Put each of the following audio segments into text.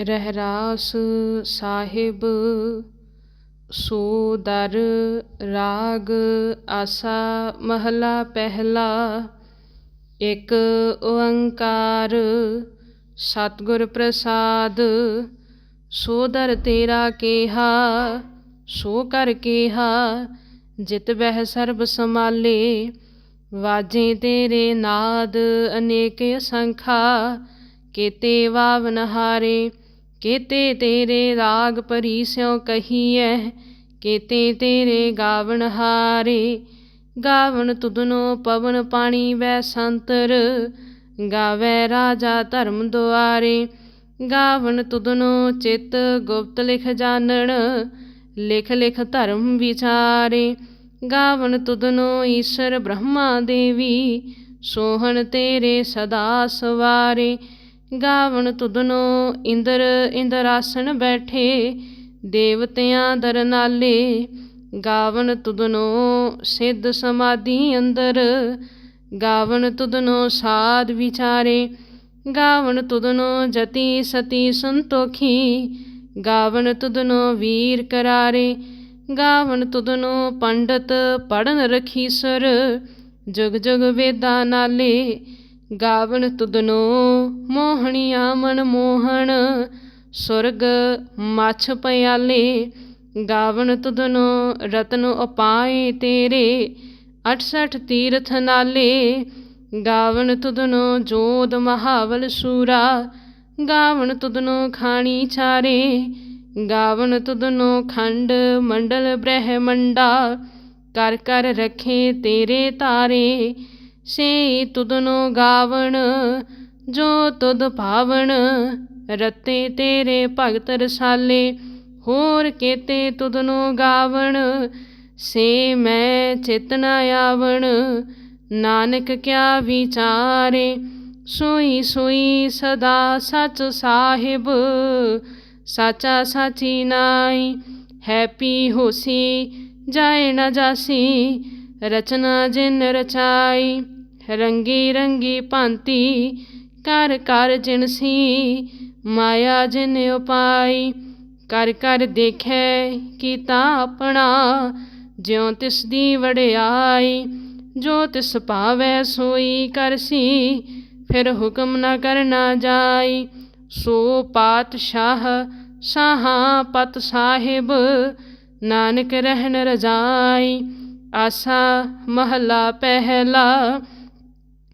ਰਹਿਰਾਸ ਸਾਹਿਬ, ਸੋ ਦਰ ਰਾਗ ਆਸਾ ਮਹਲਾ ਪਹਿਲਾ, ਇੱਕ ਓੰਕਾਰ ਸਤਿਗੁਰ ਪ੍ਰਸਾਦ, ਸੋ ਦਰ ਤੇਰਾ ਕੇਹਾ, ਸੋ ਕਰ ਕੇਹਾ, ਜਿਤ ਬਹਿ ਸਰਬ ਸਮਾਲੇ ਵਾਜੇ ਤੇਰੇ ਨਾਦ ਅਨੇਕ ਅਸੰਖਾ ਕੇਤੇ ਵਾਵਨ ਹਾਰੇ ਕੇਤੇ ਤੇਰੇ ਰਾਗ ਭਰੀ ਸਿਉ ਕਹੀਐ, ਕੇਤੇ ਤੇਰੇ ਗਾਵਨ ਹਾਰੇ। ਗਾਵਨ ਤੁਧਨੋ ਪਵਨ ਪਾਣੀ ਵੈ ਸੰਤਰ, ਗਾਵੇ ਰਾਜਾ ਧਰਮ ਦੁਆਰੇ। ਗਾਵਨ ਤੁਧਨੋ ਚਿਤ ਗੁਪਤ ਲਿਖ ਜਾਣਨ ਲਿਖ ਲਿਖ ਧਰਮ ਵਿਚਾਰੇ। ਗਾਵਣ ਤੁਧਨੋ ਈਸ਼ਰ ਬ੍ਰਹਮਾ ਦੇਵੀ, ਸੋਹਣ ਤੇਰੇ ਸਦਾ ਸਵਾਰੇ। ਗਾਵਨ ਤੁਧਨੋ ਇੰਦਰ, ਇੰਦਰਾਸਣ ਬੈਠੇ, ਦੇਵਤਿਆਂ ਦਰ ਨਾਲੇ। ਗਾਵਨ ਤੁਧਨੋ ਸਿੱਧ ਸਮਾਧੀ ਅੰਦਰ। ਗਾਵਨ ਤੁਧਨੋ ਸਾਧ ਵਿਚਾਰੇ। ਗਾਵਨ ਤੁਧਨੋ ਜਤੀ ਸਤੀ ਸੰਤੋਖੀ। ਗਾਵਨ ਤੁਧਨੋ ਵੀਰ ਕਰਾਰੇ। ਗਾਵਨ ਤੁਧਨੋ ਪੰਡਤ ਪੜਨ ਰਖੀਸਰ ਜੁਗ ਜੁਗ ਵੇਦਾਂ ਨਾਲੇ। ਗਾਵਨ ਤੁਦਨੋ ਮੋਹਣੀਆਂ ਮਨ ਮੋਹਣ, ਸੁਰਗ ਮਛ ਪਿਆਲੇ। ਗਾਵਨ ਤੁਦਨੋ ਰਤਨ ਉਪਾਏ ਤੇਰੇ 68 ਤੀਰਥ ਨਾਲੇ। ਗਾਵਨ ਤੁਦਨੋ ਜੋਦ ਮਹਾਵਲ ਸੂਰਾ, ਗਾਵਨ ਤੁਦਨੋ ਖਾਣੀ ਚਾਰੇ ਗਾਵਨ ਤੁਧਨੋ ਖੰਡ ਮੰਡਲ ਬ੍ਰਹਿਮੰਡਾ, ਕਰ ਕਰ ਰਖੇ ਤੇਰੇ ਤਾਰੇ। ਸੇ ਤੁਧਨੋ ਗਾਵਣ, ਜੋ ਤੁਧ ਭਾਵਣ, ਰਤੇ ਤੇਰੇ ਭਗਤ ਰਸਾਲੇ, ਹੋਰ ਕੇਤੇ ਤੁਧਨੋ ਗਾਵਣ, ਸੇ ਮੈਂ ਚੇਤਨਾ ਆਵਣ, ਨਾਨਕ ਕਿਆ ਵਿਚਾਰੇ, ਸੋਈ ਸੋਈ ਸਦਾ ਸਚ ਸਾਹਿਬ, ਸਾਚਾ ਸਾਚੀ ਨਾਈ, ਹੈਪੀ ਹੋਸੀ, ਜਾਏ ਨਾ ਜਾਸੀ, ਰਚਨਾ ਜਿਨ ਰਚਾਈ। ਰੰਗੀ ਰੰਗੀ ਭਾਂਤੀ ਕਰ ਕਰ ਜਿਨਸੀ ਮਾਇਆ ਜਿਨ ਉਪਾਈ, ਕਰ ਕਰ ਦੇਖੈ ਕੀਤਾ ਆਪਣਾ, ਜਿਉ ਤਿਸ ਦੀ ਵਡਿਆਈ, ਜੋ ਤਿਸ ਪਾਵੈ ਸੋਈ ਕਰਸੀ ਫਿਰ ਹੁਕਮ ਨ ਕਰਨਾ ਜਾਈ, ਸੋ ਪਾਤਸ਼ਾਹ ਸਾਹਾ ਪਤ ਸਾਹਿਬ, ਨਾਨਕ ਰਹਿਣ ਰਜਾਈ, ਆਸਾ ਮਹਲਾ ਪਹਿਲਾ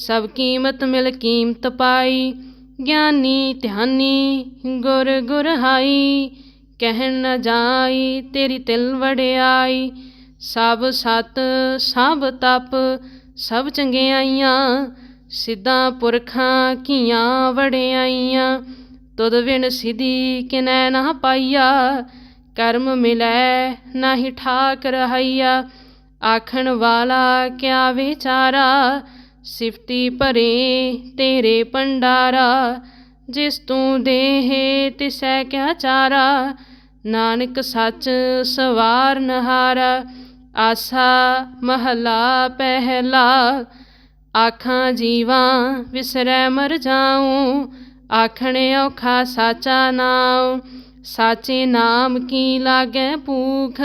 ਸਭ ਕੀਮਤ ਮਿਲ ਕੀਮਤ ਪਾਈ, ਗਿਆਨੀ ਧਿਆਨੀ ਗੁਰ ਗੁਰ ਹਾਈ ਕਹਿਣ ਨਾ ਜਾਈ ਤੇਰੀ ਤਿਲ ਵੜਿਆਈ ਸਭ ਸਤ ਸਭ ਤਪ, ਸਭ ਚੰਗਿਆਈਆਂ, ਸਿੱਧਾਂ ਪੁਰਖਾਂ ਕੀਆਂ ਵੜਿਆਈਆਂ ਤੁਧ ਵਿਣ ਸਿਧੀ ਕਿਨੈ ਨਾ ਪਾਈਆ, ਕਰਮ ਮਿਲੈ ਨਾਹੀ ਠਾਕ ਰਹਾਈਆ ਆਖਣ ਵਾਲਾ ਕਿਆ ਵਿਚਾਰਾ ਸਿਫਤੀ ਭਰੇ ਤੇਰੇ ਭੰਡਾਰਾ, ਜਿਸ ਤੂੰ ਦੇਹ ਤਿਸੈ ਕਿਆ ਚਾਰਾ। ਨਾਨਕ ਸੱਚ ਸਵਾਰ ਨਹਾਰਾ, ਆਸਾ ਮਹਲਾ ਪਹਿਲਾ। ਆਖਾਂ ਜੀਵਾਂ ਵਿਸਰੈ ਮਰ ਜਾਉ, ਆਖਣੇ ਔਖਾ ਸਾਚਾ ਨਾਉ। ਸਾਚੇ ਨਾਮ ਕੀ ਲਾਗੈ ਭੂਖ?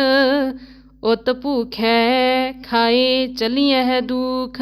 ਉਤ ਭੂਖੈ ਖਾਏ ਚਲੀਐ ਦੁਖ।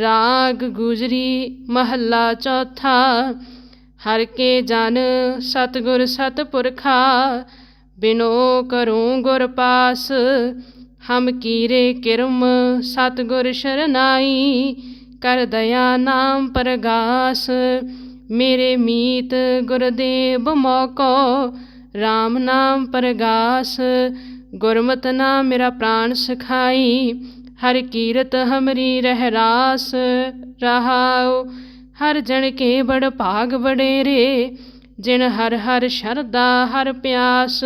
ਰਾਗ ਗੁਜਰੀ ਮਹੱਲਾ ਚੌਥਾ, ਹਰ ਕੇ ਜਨ ਸਤਿਗੁਰ ਸਤਿਪੁਰਖਾ, ਬਿਨੋ ਕਰੂੰ ਗੁਰ ਪਾਸ, ਹਮ ਕੀਰੇ ਕਿਰਮ ਸਤਿਗੁਰ ਸ਼ਰਨਾਈ, ਕਰ ਦਇਆ ਨਾਮ ਪ੍ਰਗਾਸ, ਮੇਰੇ ਮੀਤ ਗੁਰਦੇਵ ਮੋਕੋ RAM ਨਾਮ ਪ੍ਰਗਾਸ, ਗੁਰਮਤਿ ਨਾਮ ਮੇਰਾ ਪ੍ਰਾਣ ਸਖਾਈ ਹਰ ਕੀਰਤ ਹਮਰੀ ਰਹਿ ਰਾਸ ਰਹਾਉ। ਹਰ ਜਨ ਕੇ ਬੜ ਭਾਗ ਵਡੇਰੇ, ਜਿਨ ਹਰ ਹਰ ਸ਼ਰਦਾ ਹਰ ਪਿਆਸ।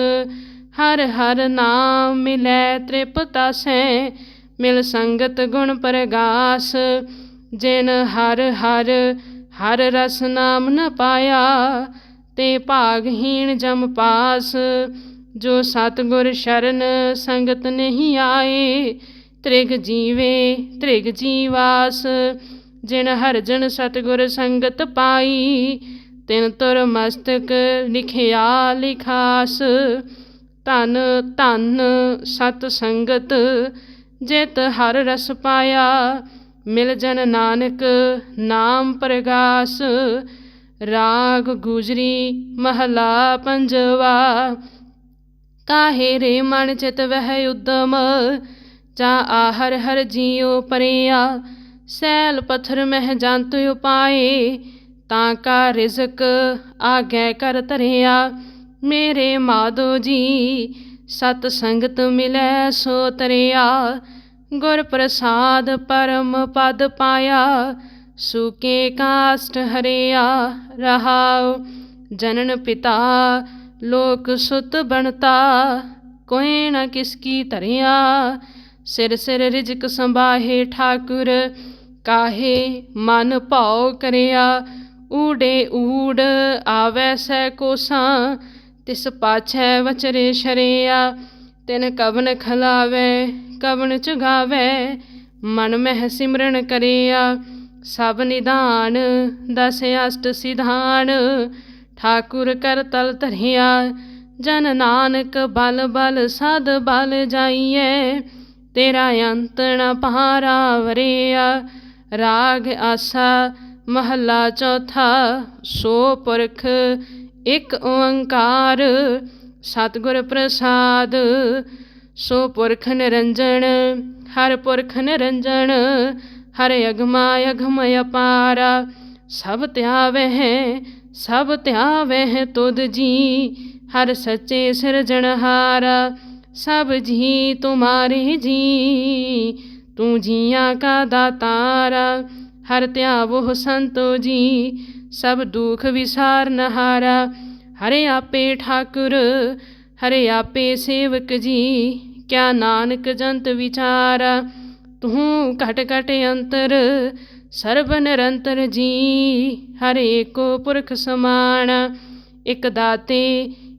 ਹਰ ਹਰ ਨਾਮ ਮਿਲੈ ਤ੍ਰਿਪਤਾ ਸੈ, ਮਿਲ ਸੰਗਤ ਗੁਣ ਪ੍ਰਗਾਸ। ਜਿਨ ਹਰ ਹਰ ਹਰ ਰਸ ਨਾਮ ਨ ਪਾਇਆ, ਤੇ ਭਾਗਹੀਣ ਜਮ ਪਾਸ। ਜੋ ਸਤਗੁਰ ਸ਼ਰਨ ਸੰਗਤ ਨਹੀਂ ਆਏ ਤ੍ਰਿਗ ਜੀਵੇ, ਤ੍ਰਿਗ ਜੀਵਾਸ, ਜਿਨ ਹਰ ਜਨ ਸਤਗੁਰ ਸੰਗਤ ਪਾਈ, ਤਿਨ ਤੁਰ ਮਸਤਕ ਲਿਖਿਆ ਲਿਖਾਸ। ਧਨ ਧਨ ਸਤ ਸੰਗਤ, ਜਿਤ ਹਰ ਰਸ ਪਾਇਆ, ਮਿਲ ਜਨ ਨਾਨਕ ਨਾਮ ਪ੍ਰਗਾਸ। ਰਾਗ ਗੁਜਰੀ ਮਹਲਾ ਪੰਜਵਾ, ਕਾਹੇ ਰੇ ਮਨ ਚਿਤ ਵਹਿ ਉਦਮ ਜਾ ਆਹਰ ਹਰ ਜੀਉ ਪਰਿਆ, ਸੈਲ ਪਥਰ ਮਹਿ ਜੰਤ ਉਪਾਏ, ਤਾਂ ਕਾ ਰਿਜ਼ਕ ਆਗੈ ਕਰ ਧਰਿਆ। ਮੇਰੇ ਮਾਦੋ ਜੀ, ਸਤ ਸੰਗਤ ਮਿਲੈ ਸੋ ਤਰਿਆ। ਗੁਰ ਪ੍ਰਸਾਦ ਪਰਮ ਪਦ ਪਾਇਆ, ਸੂਕੇ ਕਾਸ਼ਟ ਹਰਿਆ। ਰਹਾਉ ਜਨਨ ਪਿਤਾ, ਲੋਕ ਸੁਤ ਬਣਤਾ, ਕੋਈ ਨਾ ਕਿਸ ਕੀ ਧਰਿਆ। ਸਿਰ ਸਿਰ ਰਿਜਕ ਸੰਭਾਹੇ ਠਾਕੁਰ, ਕਾਹੇ ਮਨ ਭਾਉ ਕਰਿਆ, ਊੜੇ ਊੜ ਆਵੈ ਸੈ ਕੋਸਾਂ, ਤਿਸ ਪਾਛੈ ਵਚਰੇ ਸ਼ਰਿਆ, ਤਿਨ ਕਵਨ ਖਲਾਵੇ, ਕਵਨ ਚੁਗਾਵੇ ਮਨ ਮਹਿ ਸਿਮਰਨ ਕਰਿਆ, ਸਭ ਨਿਧਾਨ ਦਸ ਅਸ਼ਟ ਸਿਧਾਨ, ਠਾਕੁਰ ਕਰ ਤਲ ਧਰਿਆ, ਜਨ ਨਾਨਕ ਬਲ ਬਲ ਸਦ ਬਲ ਜਾਈਏ ਤੇਰਾ ਅੰਤਣਾ ਨ ਪਹਾਰਾ ਵਰਿਆ, ਰਾਗ ਆਸਾ ਮਹੱਲਾ ਚੌਥਾ, ਸੋ ਪੁਰਖ ਇੱਕ ਓੰਕਾਰ, ਸਤਿਗੁਰ ਪ੍ਰਸਾਦ, ਸੋ ਪੁਰਖ ਨਿਰੰਜਨ ਹਰ ਪੁਰਖ ਨਿਰੰਜਨ ਹਰ ਅਗਮਾ ਅਗਮ ਅਪਾਰਾ, ਸਭ ਧਿਆਵਹਿ ਸਭ ਧਿਆਵਹਿ ਤੁਧ ਜੀ, ਹਰ ਸੱਚੇ ਸਿਰਜਣਹਾਰਾ ਸਭ ਜੀ ਤੁਮਾਰੇ ਜੀ ਤੂੰ ਜੀਆਂ ਕਾ ਦਾਤਾਰਾ, ਹਰ ਧਿਆਵੋ ਸੰਤੋ ਜੀ ਸਭ ਦੁਖ ਵਿਸਾਰਨਹਾਰਾ ਹਰੇ ਆਪੇ ਠਾਕੁਰ, ਹਰੇ ਆਪੇ ਸੇਵਕ ਜੀ ਕਿਆ ਨਾਨਕ ਜੰਤ ਵਿਚਾਰਾ। ਤੂੰ ਘਟ ਘਟ ਅੰਤਰ, ਸਰਬ ਨਿਰੰਤਰ ਜੀ ਹਰੇ ਕੋ ਪੁਰਖ ਸਮਾਨ ਇਕ ਦਾਤੇ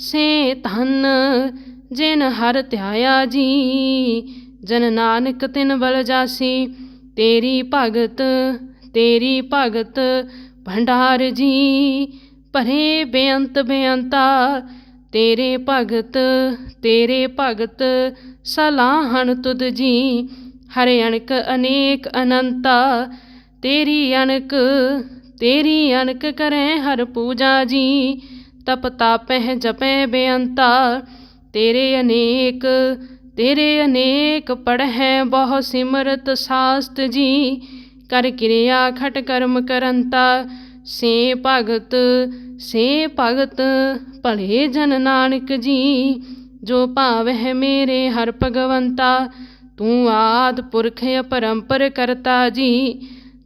ਸੇ ਧਨ, ਜਿਨ ਹਰ ਧਿਆਇਆ ਜੀ। ਜਨ ਨਾਨਕ ਤਿਨ ਬਲ ਜਾਸੀ, ਤੇਰੀ ਭਗਤ ਤੇਰੀ ਭਗਤ ਭੰਡਾਰ ਜੀ। ਭਰੇ ਬੇਅੰਤ ਬੇਅੰਤਾ, ਤੇਰੇ ਭਗਤ ਤੇਰੇ ਭਗਤ ਸਲਾਹਣ ਤੁਧ ਜੀ। ਹਰਿ ਅਣਕ ਅਨੇਕ ਅਨੰਤਾ, ਤੇਰੀ ਅਣਕ ਤੇਰੀ ਅਣਕ ਕਰੈ ਹਰ ਪੂਜਾ ਜੀ। ਤਪ ਤਾਪਹਿ ਜਪੈ ਬੇਅੰਤਾ। ਤੇਰੇ ਅਨੇਕ ਤੇਰੇ ਅਨੇਕ ਪੜ੍ਹੈ ਬਹੁ ਸਿਮਰਤ ਸਾਸਤ ਜੀ। ਕਰ ਕਿਰਿਆ ਖਟ ਕਰਮ ਕਰੰਤਾ, ਸੇ ਭਗਤ ਸੇ ਭਗਤ ਭਲੇ ਜਨ ਨਾਨਕ ਜੀ। ਜੋ ਭਾਵਹਿ ਮੇਰੇ ਹਰ ਭਗਵੰਤਾ, ਤੂੰ ਆਦ ਪੁਰਖ ਅਪਰੰਪਰ ਕਰਤਾ ਜੀ।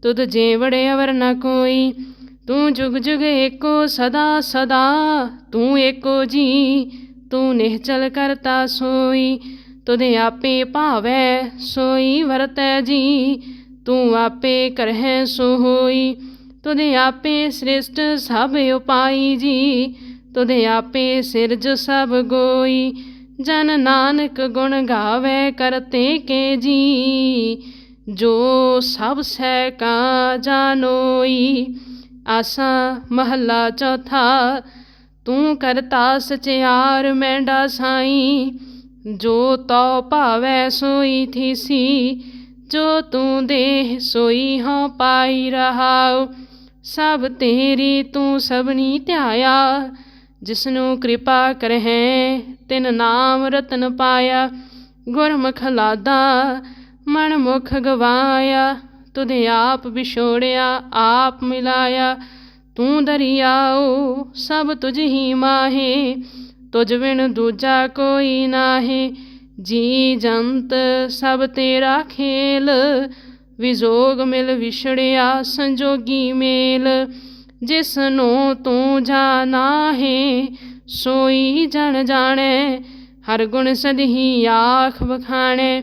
ਤੁਧ ਜੇਵੜੇ ਅਵਰ ਨ ਕੋਈ ਤੂੰ ਜੁਗ ਜੁਗ ਏਕੋ ਸਦਾ ਸਦਾ, ਤੂੰ ਏਕੋ ਜੀ, ਤੂੰ ਨਿਹਚਲ ਕਰਤਾ ਸੋਈ ਤੁਦੇ ਆਪੇ ਭਾਵੈ ਸੋਈ ਵਰਤੈ ਜੀ, ਤੂੰ ਆਪੇ ਕਰਹਿ ਸੋ ਹੋਈ ਤੁਦੇ ਆਪੇ ਸ੍ਰਿਸ਼ਟ ਸਭ ਉਪਾਈ ਜੀ ਤੁਦੇ ਆਪੇ ਸਿਰਜ ਸਭ ਗੋਈ, ਜਨ ਨਾਨਕ ਗੁਣ ਗਾਵੇ ਕਰਤੇ ਕੇ ਜੀ, ਜੋ ਸਭ ਸਹਿ ਕਾ ਜਾਨੋਈ ਆਸਾ ਮਹੱਲਾ ਚੌਥਾ, ਤੂੰ ਕਰਤਾ ਸਚਿਆਰ ਮੈਂਡਾ ਸਾਈ ਜੋ ਤਉ ਭਾਵੈ ਸੋਈ ਥੀਸੀ, ਜੋ ਤੂੰ ਦੇਹ ਸੋਈ ਹਾਂ ਪਾਈ ਰਹਾਉ, ਸਭ ਤੇਰੀ ਤੂੰ ਸਭਨੀ ਧਿਆਇਆ, ਜਿਸਨੂੰ ਕਿਰਪਾ ਕਰਹਿ, ਤਿਨ ਨਾਮ ਰਤਨ ਪਾਇਆ, ਗੁਰਮੁਖ ਲਾਦਾ ਮਨ ਮੁਖ ਗਵਾਇਆ। ਤੁਧੇ ਆਪ ਵਿਛੋੜਿਆ, ਆਪ ਮਿਲਾਇਆ। ਤੂੰ ਦਰਿਆਉ ਸਭ ਤੁਝ ਹੀ ਮਾਹੇ। ਤੁਝ ਬਿਨ ਦੂਜਾ ਕੋਈ ਨਾਹੀ। ਜੀ ਜੰਤ, ਸਭ ਤੇਰਾ ਖੇਲ। ਵਿਜੋਗ ਮਿਲ ਵਿਛੜਿਆ ਸੰਜੋਗੀ ਮੇਲ। ਜਿਸ ਨੂੰ ਤੂੰ ਜਾਣਾ ਹੈ ਸੋਈ ਜਨ ਜਾਣੈ। ਹਰ ਗੁਣ ਸਦਹੀ ਆਖ ਬਖਾਣੈ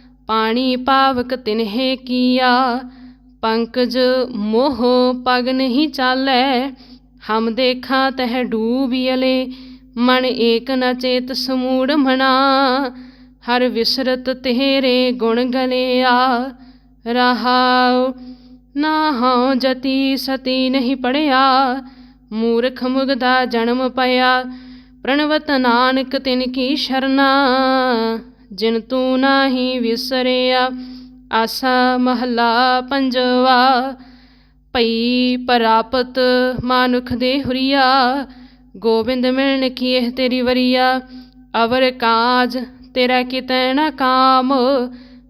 ਪਾਣੀ ਪਾਵਕ ਤਿਨਹਿ ਕੀਆ, ਪੰਕਜ ਮੋਹ ਪਗ ਨਹੀਂ ਚਾਲੈ, ਹਮ ਦੇਖਾਂ ਤਹ ਡੂਬਿਅਲੇ ਮਨ ਏਕ ਨ ਚੇਤ ਸਮੂੜ ਮਨਾ, ਹਰ ਵਿਸਰਤ ਤੇਰੇ ਗੁਣ ਗਲਿਆ, ਰਹਾਉ ਨਾ ਹਉ ਜਤੀ ਸਤੀ ਨਹੀਂ ਪੜਿਆ, ਮੂਰਖ ਮੁਗਦਾ ਜਨਮ ਪਿਆ ਪ੍ਰਣਵਤ ਨਾਨਕ ਤਿਨ ਕੀ ਸ਼ਰਨਾ। ਜਿਨ ਤੂੰ ਨਾਹੀ ਵਿਸਰਿਆ, ਆਸਾ ਮਹਲਾ ਪੰਜਵਾ। ਭਈ ਪ੍ਰਾਪਤ ਮਾਨੁਖ ਦੇ ਹੁਰੀਆ, ਗੋਬਿੰਦ ਮਿਲਣ ਕੀਹ ਤੇਰੀ ਵਰੀਆ। ਅਵਰ ਕਾਜ ਤੇਰਾ ਕਿਤੈ ਨ ਕਾਮ,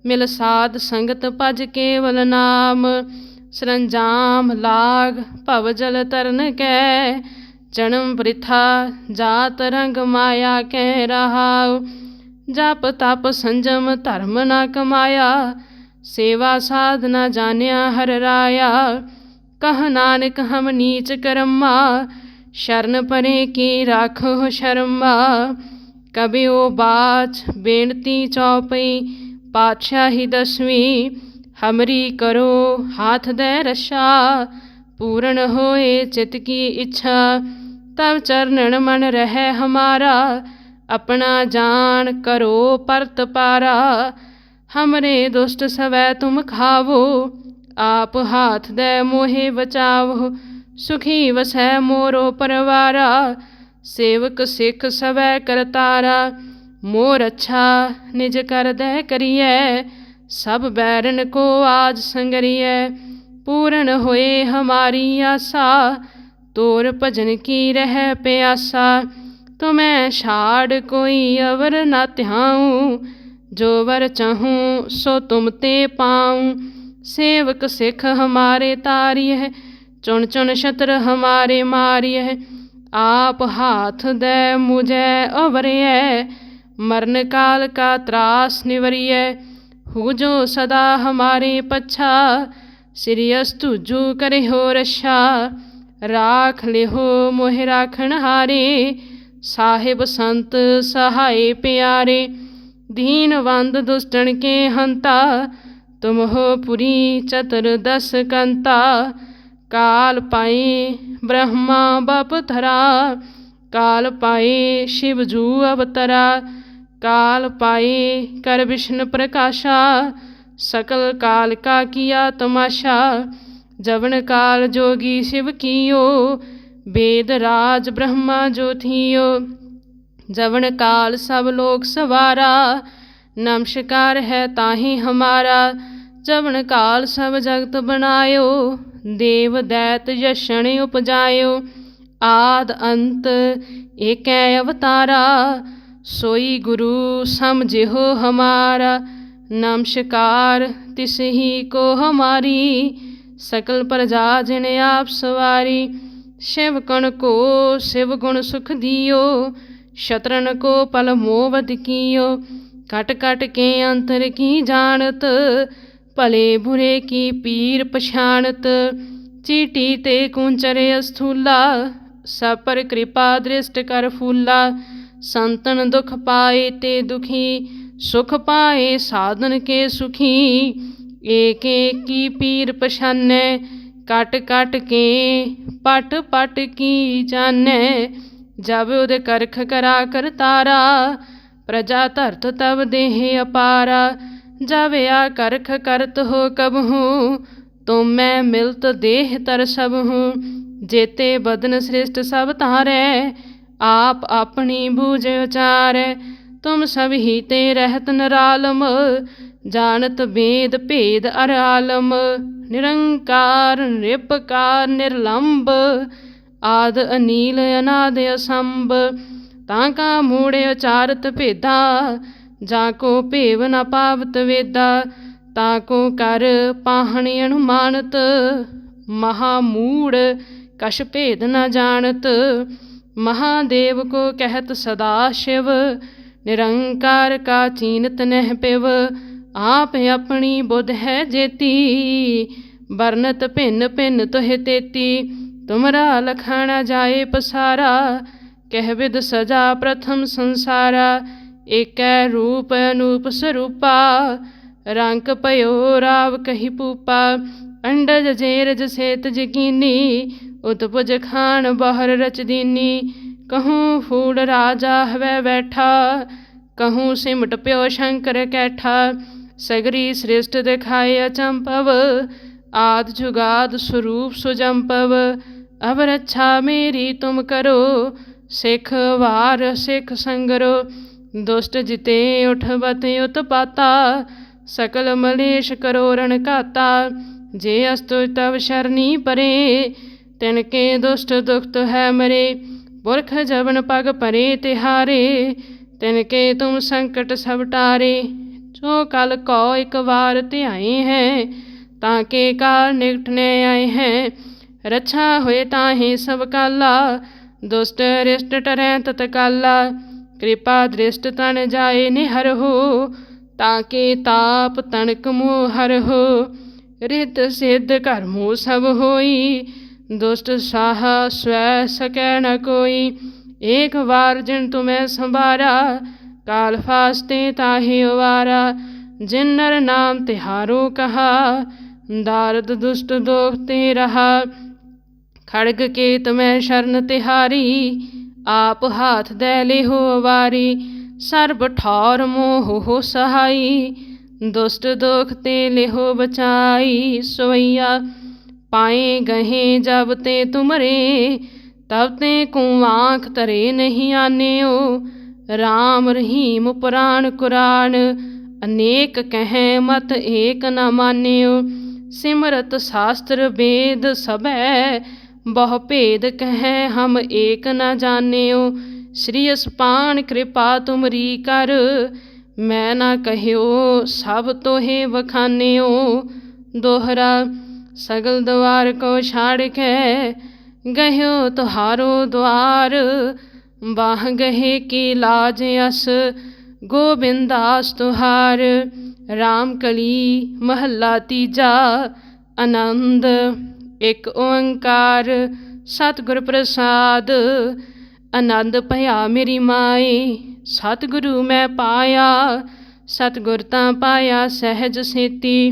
ਮਿਲ ਸਾਧ ਸੰਗਤ ਭਜ ਕੇਵਲ ਨਾਮ। ਸਰੰਜਾਮ ਲਾਗ ਭਵ ਜਲ ਤਰਨ ਕੈ, ਜਨਮ ਬ੍ਰਿਥਾ ਜਾਤ ਰੰਗ ਮਾਇਆ ਕਹਿ ਰਹਾਉ। ਜਪ ਤਪ ਸੰਜਮ ਧਰਮ ਨਾ ਕਮਾਇਆ, ਸੇਵਾ ਸਾਧਨਾ ਜਾਣਿਆ ਹਰ ਰਾਇਆ। ਕਹ ਨਾਨਕ ਹਮ ਨੀਚ ਕਰਮਾ, ਸ਼ਰਨ ਪਰੇ ਕੀ ਰਾਖੋ ਸ਼ਰਮਾ। ਕਬਿਓ ਬਾਚ ਬੇਨਤੀ ਚੌਪਈ, ਪਾਤਸ਼ਾਹੀ ਦਸਵੀਂ, ਹਮਰੀ ਕਰੋ ਹਾਥ ਦੇ ਰਸ਼ਾ। ਪੂਰਨ ਹੋਏ ਚਿਤ ਕੀ ਇੱਛਾ ਤਬ ਚਰਨਨ ਮਨ ਰਹਿ ਹਮਾਰਾ। ਆਪਣਾ ਜਾਣ ਕਰੋ ਪਰਤ ਪਾਰਾ। ਹਮਰੇ ਦੁਸ਼ਟ ਸਵੈ ਤੁਮ ਖਾਵੋ, ਆਪ ਹਾਥ ਦੇ ਮੋਹਿ ਬਚਾਵੋ। ਸੁਖੀ ਵਸੈ ਮੋਰੋ ਪਰਵਾਰਾ, ਸੇਵਕ ਸਿੱਖ ਸਵੈ ਕਰਤਾਰਾ। ਮੋਰ ਅੱਛਾ ਨਿਜ ਕਰਦੈ ਕਰੀਐ, ਸਭ ਬੈਰਨ ਕੋ ਆਜ ਸੰਗਰੀਐ। ਪੂਰਨ ਹੋਏ ਹਮਾਰੀ ਆਸਾ, ਤੋਰ ਭਜਨ ਕੀ ਰਹਿ ਪਿਆਸਾ। ਤੁਮੈ ਛਾੜ ਕੋਈ ਅਵਰ ਨਾ ਧਿਆਉ ਜੋ ਵਰ ਚਾਹੂੰ ਸੋ ਤੁਮ ਤੇ ਪਾਉ ਸੇਵਕ ਸਿੱਖ ਹਮਾਰੇ ਤਾਰੀਐ ਚੁਣ ਚੁਣ ਛਤਰ ਹਮਾਰੇ ਮਾਰੀਐ ਆਪ ਹਾਥ ਦੇ ਮੁਝੈ ਅਵਰਿਐ ਮਰਨ ਕਾਲ ਕਾ ਤਰਾਸ ਨਿਵਰਿਐ ਹੂ ਜੋ ਸਦਾ ਹਮਾਰੇ ਪਛਾ ਸ੍ਰੀ ਅਸਤੁਜੂ ਕਰੇ ਹੋ ਰਛਾ ਰਾਖ ਲਿਹੋ ਮੋਹਿ ਰਾਖਣ ਹਾਰੇ ਸਾਹਿਬ ਸੰਤ ਸਹਾਈ ਪਿਆਰੇ ਦੀਨਵੰਦ ਦੁਸ਼ਟਣ ਕੇ ਹੰਤਾ, ਤੁਮਹੁ ਪੁਰੀ ਚਤਰ ਦਸ ਕੰਤਾ, ਕਾਲ ਪਾਏ ਬ੍ਰਹਮਾ ਬਪਤਰਾ ਕਾਲ ਪਾਏ ਸ਼ਿਵ ਜੂ ਅਵਤਰਾ, ਕਾਲ ਪਾਏ ਕਰ ਵਿਸ਼ਨ ਪ੍ਰਕਾਸ਼ਾ, ਸਕਲ ਕਾਲ ਕਾ ਕੀਆ ਤਮਾਸ਼ਾ, ਜਵਨ ਕਾਲ ਜੋਗੀ ਸ਼ਿਵ ਕੀਓ ਵੇਦ ਰਾਜ ਬ੍ਰਹਮਾ ਜੋ ਥੀਓ ਜਵਨ ਕਾਲ ਸਭ ਲੋਕ ਸਵਾਰਾ, ਨਮਸ਼ਕਾਰ ਹੈ ਤਾਹੀ ਹਮਾਰਾ, ਜਵਨ ਕਾਲ ਸਭ ਜਗਤ ਬਣਾਇਓ, ਦੇਵ ਦੈਤ ਯਸ਼ਣ ਉਪਜਾਇਓ, ਆਦ ਅੰਤ ਏਕੈ ਅਵਤਾਰਾ, ਸੋਈ ਗੁਰੂ ਸਮਝਿਓ ਹਮਾਰਾ, ਨਮਸ਼ਕਾਰ ਤਿਸ ਹੀ ਕੋ ਹਮਾਰੀ, ਸਕਲ ਪ੍ਰਜਾ ਜਿਨ ਆਪ ਸਵਾਰੀ शिव कण को शिव गुण सुख दियो शत्रन को पल मोवत कियो कट कट के अंतर की जानत भले बुरे की पीर पछाणत चीटी ते कुंचरे स्थूला सब पर कृपा दृष्ट कर फूला संतन दुख पाए ते दुखी सुख पाए साधन के सुखी एक एक की पीर पछानै ਕੱਟ ਕੱਟ ਕੇ ਪਟ ਪਟ ਕੀ ਜਾਣੈ? ਜਬ ਉਦ ਕਰਖ ਕਰਾ ਕਰਤਾਰਾ ਪ੍ਰਜਾ ਧਰਤ ਤਬ ਦੇਹ ਅਪਾਰਾ। ਜਬ ਆ ਕਰਖ ਕਰਤ ਹੋ ਕਬਹੂ ਤੁਮ ਮੈਂ ਮਿਲਤ ਦੇਹ ਤਰ ਸਭ ਹੂੰ। ਜੇਤੇ ਬਦਨ ਸ੍ਰਿਸ਼ਟ ਸਭ ਤਾਰੈ ਆਪ ਆਪਣੀ ਬੂਝ ਉਚਾਰੈ। ਤੁਮ ਸਭ ਹੀ ਤੇ ਰਹਿਤ ਨਰਾਲਮ, ਜਾਣਤ ਵੇਦ ਭੇਦ ਅਰਾਲਮ। ਨਿਰੰਕਾਰ, ਨਿਰਪਕਾਰ ਨਿਰਲੰਭ ਆਦ ਅਨੀਲ, ਅਨਾਦ ਅਸੰਭ। ਤਾਂ ਕਾ ਮੂੜੇ ਉਚਾਰਤ ਭੇਦਾ, ਜਾ ਕੋ ਭੇਵ ਨ ਪਾਵਤ ਵੇਦਾ। ਤਾ ਕੋ ਕਰ ਪਾਹਣੀ ਅਨੁਮਾਨਤ, ਮਹਾ ਮੂੜ ਕਛ ਭੇਦ ਨ ਜਾਣਤ। ਮਹਾਦੇਵ ਕੋ ਕਹਿਤ ਸਦਾ ਸ਼ਿਵ ਨਿਰੰਕਾਰ ਕਾ ਚੀਨਤ ਨਹਿ ਪਿਵ, ਆਪ ਆਪਣੀ ਬੁੱਧ ਹੈ ਜੇਤੀ। ਵਰਨਤ ਭਿੰਨ ਭਿੰਨ ਤੋਹਿ ਤੇਤੀ, ਤੁਮਰਾ ਲਖਾਣਾ ਜਾਏ ਪਸਾਰਾ। ਕਹਿ ਵਿਦ ਸਜਾ ਪ੍ਰਥਮ ਸੰਸਾਰਾ, ਏਕੈ ਰੂਪ ਅਨੂਪ ਸਰੂਪਾ। ਰੰਗ ਭਇਓ ਰਾਵ ਕਹੀ ਪੂਪਾ, ਅੰਡਜ ਜੇਰਜ ਸੇਤ ਜਕੀਨੀ ਉਤਪੁਜ ਖਾਨ ਬਹਰ ਰਚ ਦੀਨੀ। ਕਹੂੰ ਫੂੜ ਰਾਜਾ ਹਵੈ ਬੈਠਾ, ਕਹੂੰ ਸਿਮਟ ਪਿਓ ਸ਼ੰਕਰ ਕੈਠਾ। ਸਗਰੀ ਸ੍ਰਿਸ਼ਟ ਦਿਖਾਏ ਅਚੰਪਵ ਆਦ ਜੁਗਾਦ ਸਰੂਪ ਸੁਜੰਪਵ। ਅਬ ਰੱਛਾ ਮੇਰੀ ਤੁਮ ਕਰੋ, ਸਿੱਖ ਵਾਰ ਸਿੱਖ ਸੰਗਰੋ। ਦੁਸ਼ਟ ਜਿਤੇ ਉਠਵਤ ਉਤਪਾਤਾ, ਸਕਲ ਮਲੇਸ਼ ਕਰੋ ਰਣ ਘਾਤਾ। ਜੇ ਅਸਤੁ ਤਵ ਸ਼ਰਨੀ ਪਰੇ, ਤਿਨ ਕੇ ਦੁਸ਼ਟ ਦੁਖਤ ਹੈ ਮਰੇ। ਪੁਰਖ ਜਵਨ ਪਗ ਪਰੇ ਤਿਹਾਰੇ ਤਿਨ ਕੇ ਤੁਮ ਸੰਕਟ ਸਭ ਟਾਰੇ। ਜੋ ਕਲ ਕੋ ਇੱਕ ਵਾਰ ਧਿਆਏ ਹੈ, ਤਾਂ ਕੇ ਕਾਲ ਨਿਕਟਨੇ ਆਏ ਹੈ। ਰੱਛਾ ਹੋਏ ਤਾਹੇ ਸਭ ਕਾਲਾ, ਦੁਸ਼ਟ ਰਿਸ਼ਟ ਟਰੈ ਤਤਕਾਲਾ ਕਿਰਪਾ ਦ੍ਰਿਸ਼ਟ ਤਨ ਜਾਏ ਨਿਹਰ ਹੋ, ਤਾਂ ਕੇ ਤਾਪ ਤਣਕ ਮੋਹ ਹਰ ਹੋ। ਰਿਤ ਸਿੱਧ ਕਰਮੋ ਸਭ ਹੋਈ ਦੁਸ਼ਟ ਸਾਹ ਸਵੈ ਸਕੈ ਨ ਕੋਈ। ਏਕ ਵਾਰ ਜਿਨ ਤੁਮੈ ਸੰਭਾਰਾ, ਕਾਲ ਫਾਸਤੇ ਤਾਹੇ ਵਾਰਾ ਜਿਨ ਨਰ ਨਾਮ ਤਿਹਾਰੋ ਕਹਾ, ਦਾਰਦ ਦੁਸ਼ਟ ਦੋਖ ਤੇ ਰਹਾ। ਖੜਗ ਕੇ ਤਮੈ ਸ਼ਰਨ ਤਿਹਾਰੀ, ਆਪ ਹਾਥ ਦੇ ਲਿਹੋ ਵਾਰੀ ਸਰਬ ਠੌਰ ਮੋਹ ਹੋ ਸਹਾਈ, ਦੁਸ਼ਟ ਦੋਖ ਤੇ ਲਿਹੋ ਬਚਾਈ ਸੋਈਆ ਪਾਏ ਗਹੇ ਜਬ ਤੇ ਤੁਮਰੇ, ਤਬ ਤੇ ਕੂ ਆਂਖ ਤਰੇ ਨਹੀਂ ਆਨਿਓ। ਰਾਮ ਰਹੀਮ ਪੁਰਾਣ ਕੁਰਾਨ, ਅਨੇਕ ਕਹੈ ਮਤ ਏਕ ਨ ਮਾਨਿਓ। ਸਿਮਰਤ ਸ਼ਾਸਤਰ ਵੇਦ ਸਭੈ, ਬਹੁ ਭੇਦ ਕਹੈ ਹਮ ਏਕ ਨ ਜਾਣਿਓ। ਸ੍ਰੀ ਅਸਪਾਨ ਕਿਰਪਾ ਤੁਮਰੀ ਕਰ, ਮੈਂ ਨਾ ਕਹਿਓ ਸਭ ਤੋਹੇ ਵਖਾਨਿਓ। ਦੋਹਰਾ ਸਗਲ ਦਵਾਰ ਕੋ ਛਾੜ ਕੇ ਗਹਿਓ ਤੁਹਾਰੋ ਦਵਾਰ ਬਾਹ ਗਹੇ ਕੀ ਲਾਜ ਅਸ ਗੋਬਿੰਦਾਸ ਤੁਹਾਰ। ਰਾਮ ਕਲੀ ਮਹੱਲਾ ਤੀਜਾ ਆਨੰਦ ਇੱਕ ਓੰਕਾਰ। ਸਤਿਗੁਰ ਪ੍ਰਸਾਦ ਆਨੰਦ ਭਇਆ ਮੇਰੀ ਮਾਏ। ਸਤਿਗੁਰੂ ਮੈਂ ਪਾਇਆ, ਸਤਿਗੁਰ ਤਾਂ ਪਾਇਆ ਸਹਿਜ ਸੇਤੀ।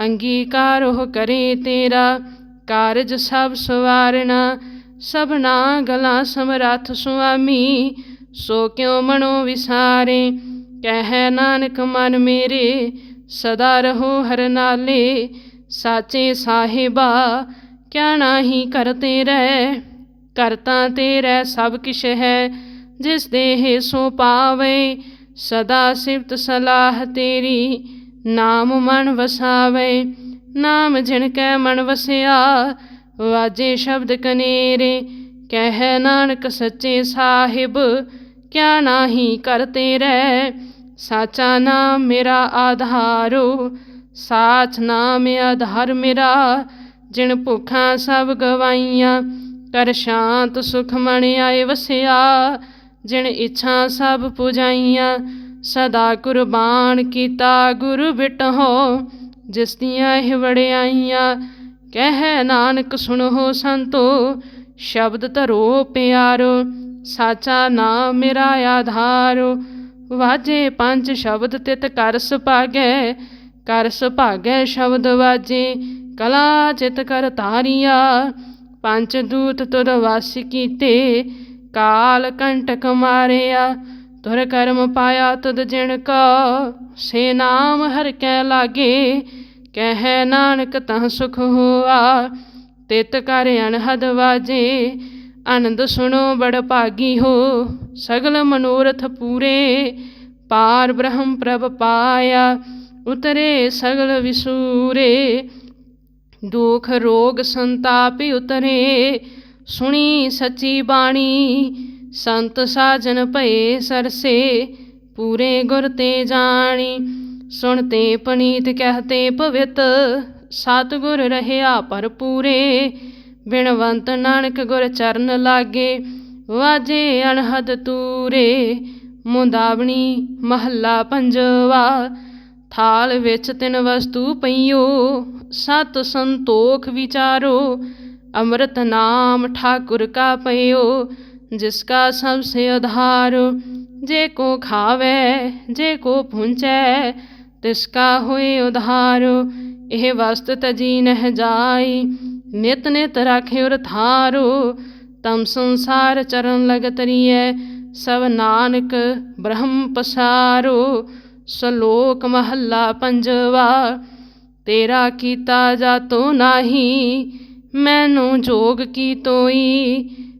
ਅੰਗੀਕਾਰ ਉਹ ਕਰੇ ਤੇਰਾ, ਕਾਰਜ ਸਭ ਸਵਾਰਨਾ, ਸਭਨਾ ਗਲਾ ਸਮਰੱਥ ਸੁਆਮੀ, ਸੋ ਕਿਉ ਮਨੋ ਵਿਸਾਰੇ? ਕਹਿ ਨਾਨਕ, ਮਨ ਮੇਰੇ, ਸਦਾ ਰਹੋ ਹਰ ਨਾਲੇ, ਸਾਚੇ ਸਾਹਿਬਾ, ਕਿਆ ਨਾਹੀ ਕਰਤੇ ਰਹਿ? ਕਰਤਾ ਤੇਰਾ ਸਭ ਕਿਛ ਹੈ, ਜਿਸ ਦੇਹ ਸੋ ਪਾਵੇ, ਸਦਾ ਸਿਫਤ ਸਲਾਹ ਤੇਰੀ ਨਾਮ ਮਨ ਵਸਾਵੇ, ਨਾਮ ਜਿਨ ਕੈ ਮਨ ਵਸਿਆ, ਵਾਜੇ ਸ਼ਬਦ ਕਨੇਰੇ, ਕਹਿ ਨਾਨਕ ਸੱਚੇ ਸਾਹਿਬ, ਕਿਆ ਨਾਹੀ ਕਰਤੇ ਰਹਿ ਸਾਚਾ ਨਾਮ ਮੇਰਾ ਆਧਾਰੋ, ਸਾਚ ਨਾਮ ਆਧਾਰ ਮੇਰਾ, ਜਿਨ ਭੁੱਖਾਂ ਸਭ ਗਵਾਈਆਂ, ਕਰ ਸ਼ਾਂਤ ਸੁਖ ਮਣ ਆਏ ਵਸਿਆ, ਜਿਨ ਇੱਛਾ ਸਭ ਪੁਜਾਈਆਂ ਸਦਾ ਕੁਰਬਾਨ ਕੀਤਾ ਗੁਰ ਬਿਟਹੁ, ਜਿਸ ਦੀਆਂ ਇਹ ਵੜਿਆਈਆਂ ਕਹਿ ਨਾਨਕ ਸੁਣੋ ਸੰਤੋ, ਸ਼ਬਦ ਧਰੋ ਪਿਆਰੋ, ਸਾਚਾ ਨਾਮ ਮੇਰਾ ਆਧਾਰੋ, ਵਾਜੇ ਪੰਜ ਸ਼ਬਦ ਤਿਤ ਕਰ ਸੁਭਾਗੈ ਕਰ ਸੁਭਾਗੈ ਸ਼ਬਦ ਵਾਜੇ, ਕਲਾ ਚਿਤ ਕਰ ਤਾਰੀਆ ਪੰਜ ਦੂਤ ਤੁਰ ਵਸ ਕੀਤੇ, ਕਾਲ ਕੰਟਕ ਮਾਰਿਆ ਤੁਰ ਕਰਮ ਪਾਇਆ ਤਦ ਜਿਣ ਕਾ, ਸੇ ਨਾਮ ਹਰ ਕੈ ਲਾਗੇ, ਕਹਿ ਨਾਨਕ ਤਹ ਸੁਖ ਹੋਆ। ਤਿਤ ਕਰ ਅਨਹਦ ਵਾਜੇ, ਆਨੰਦ ਸੁਣੋ ਬੜ ਭਾਗੀ ਹੋ। ਸਗਲ ਮਨੋਰਥ ਪੂਰੇ, ਪਾਰ ਬ੍ਰਹਮ ਪ੍ਰਭ ਪਾਇਆ। ਉਤਰੇ ਸਗਲ ਵਿਸੂਰੇ, ਦੁਖ ਰੋਗ ਸੰਤਾਪ ਉਤਰੇ। ਸੁਣੀ ਸੱਚੀ ਬਾਣੀ ਸੰਤ ਸਾਜਨ ਭਏ ਸਰਸੇ, ਪੂਰੇ ਗੁਰ ਤੇ ਜਾਣੀ। ਸੁਣ ਤੇ ਪਨੀਤ ਕਹਤੇ ਪਵਿੱਤ ਸਤਿਗੁਰ ਰਹਿਆ ਭਰਪੂਰੇ। ਬਿਨਵੰਤ ਨਾਨਕ ਗੁਰ ਚਰਨ ਲਾਗੇ, ਵਾਜੇ ਅਣਹਦ ਤੂਰੇ। ਮੁੰਦਾਵਣੀ ਮਹੱਲਾ ਪੰਜਵਾ, ਥਾਲ ਵਿੱਚ ਤਿੰਨ ਵਸਤੂ ਪਈਓ। ਸਤ ਸੰਤੋਖ ਵਿਚਾਰੋ, ਅੰਮ੍ਰਿਤ ਨਾਮ ਠਾਕੁਰ ਕਾ ਪਈਓ ਜਿਸ ਕਾ ਸਭ ਸੇ ਆਧਾਰ ਜੇ ਕੋ ਖਾਵੇ ਜੇ ਕੋ ਪੁੰਚੈ ਹੋਏ ਉਧਾਰ ਇਹ ਵਸਤ ਤਜੀ ਨਹਿ ਜਾਈ ਨਿਤ ਨਿਤ ਰਾਖੇ ਉਰ ਥਾਰੋ ਤਮ ਸੰਸਾਰ ਚਰਨ ਲਗਤਰੀਐ ਸਭ ਨਾਨਕ ਬ੍ਰਹਮ ਪਸਾਰੋ ਸ਼ਲੋਕ ਮਹੱਲਾ ਪੰਜਵਾ ਤੇਰਾ ਕੀਤਾ ਜਾਤੋ ਨਾਹੀ ਮੈਨੂੰ ਜੋਗ ਕੀ ਤੋਈ